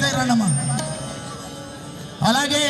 Side అలాగే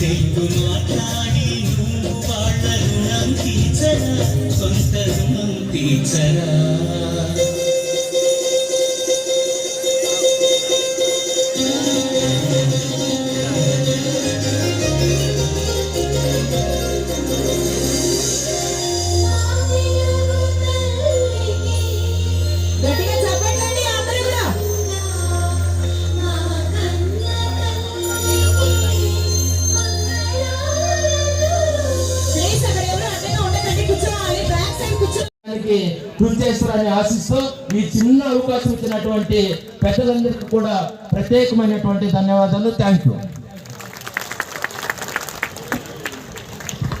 తెలుగు మాట్లాడి నువ్వు వాళ్ళ రుణం తీర్చరా? సొంత రుణం తీర్చరా? కూర్చో- కృషి చేస్తారని ఆశిస్తూ ఈ చిన్న అవకాశం ఇచ్చినటువంటి పెద్దలందరికీ కూడా ప్రత్యేకమైనటువంటి ధన్యవాదాలు. థ్యాంక్ యూ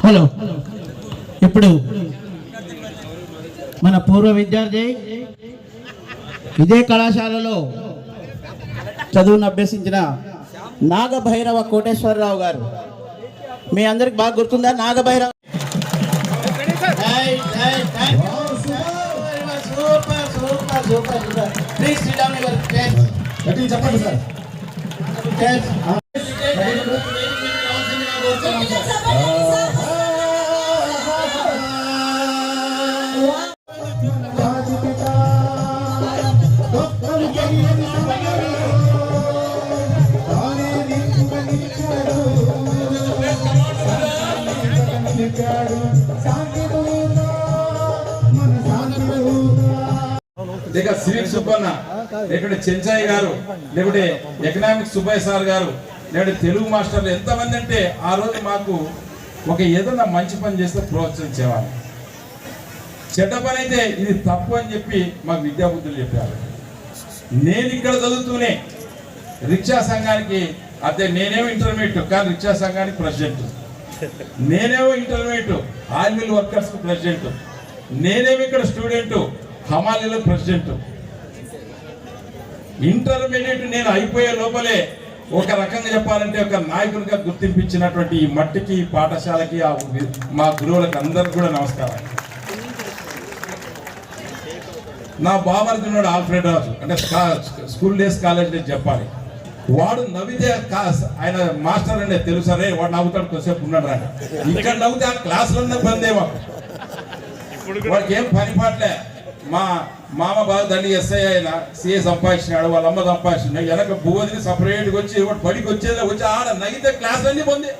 హలో ఇప్పుడు మన పూర్వ విద్యార్థి ఇదే కళాశాలలో చదువును అభ్యసించిన నాగభైరవ కోటేశ్వరరావు గారు. మీ అందరికి బాగా గుర్తుందా? నాగభైరవ సూపర్ ప్లీజ్ యువర్ గట్టిగా చెప్పండి సార్ లేక సివిల్ సుబ్బన్న లేకుంటే చెంచాయి గారు లేకుంటే ఎకనామిక్స్ సుబ్బయ్య సార్ గారు లేకుంటే తెలుగు మాస్టర్లు ఎంతమంది అంటే ఆ రోజు మాకు ఒక ఏదన్నా మంచి పని చేస్తే ప్రోత్సహించేవారు చెడ్డ పని అయితే ఇది తప్పు అని చెప్పి మాకు విద్యాబుద్ధులు చెప్పారు. నేను ఇక్కడ చదువుతూనే రిక్షా సంఘానికి అదే నేనేమో ఇంటర్మీడియట్ కానీ రిక్షా సంఘానికి ప్రెసిడెంట్. నేనేమో intermediate oil mill workers president. నేనేమి ఇక్కడ స్టూడెంట్. హమాలీలో ప్రెసిడెంట్. ఇంటర్మీడియట్ నేను అయిపోయే లోపలే ఒక రకంగా చెప్పాలంటే ఒక నాయకునిగా గుర్తింపించినటువంటి ఈ మట్టికి ఈ పాఠశాలకి మా గురువులకు అందరికి కూడా నమస్కారం. నా బామర్ది ఉన్నాడు ఆల్ఫ్రెడ్ రాజు అంటే స్కా- స్కూల్ డేస్ కాలేజ్ డేస్ చెప్పాలి. వాడు నవ్వితే ఆయన మాస్టర్ అంటే తెలుసా రే వాడు నవ్వుతాడు కొద్దిసేపు ఉన్నాడు రా. ఇక్కడ నవ్వుతే ఆ క్లాసులన్నా బందే మాకు వాడికి ఏం పని పాటలే. మా మామ బాధ తల్లి ఎస్ఐ అయిన సీఏ సంపాదించినాడు వాళ్ళ అమ్మ సంపాదించినాడు వెనక భూవదిని సపరేట్గా వచ్చి వాడు పడికి వచ్చేది వచ్చి ఆడ నగితే క్లాస్ అన్ని పొంది.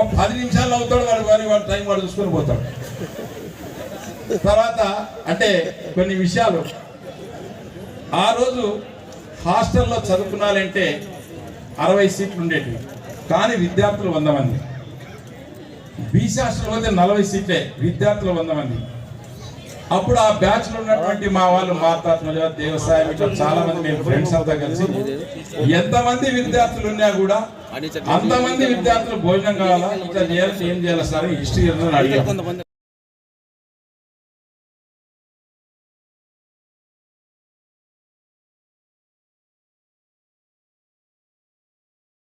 ఒక పది నిమిషాలు అవుతాడు వాడు కానీ వాడు టైం వాడు చూసుకొని పోతాడు. తర్వాత అంటే కొన్ని విషయాలు. ఆ రోజు హాస్టల్లో చదువుకున్నారంటే అరవై సీట్లు ఉండేటివి. కానీ విద్యార్థులు వంద మంది. బీసీ హాస్టల్ పోతే నలభై సీట్లే విద్యార్థులు వంద మంది. అప్పుడు ఆ బ్యాచ్లో ఉన్నటువంటి మా వాళ్ళు మార్తాత్మజ దేవసాయం ఇట్లా చాలా మంది మేము ఫ్రెండ్స్ అంతా కలిసి. ఎంతమంది విద్యార్థులు ఉన్నా కూడా అంతమంది విద్యార్థులు భోజనం కావాలా? ఇట్లా చేయాలి ఏం చేయాలి సార్? హిస్టరీ అడిగాం.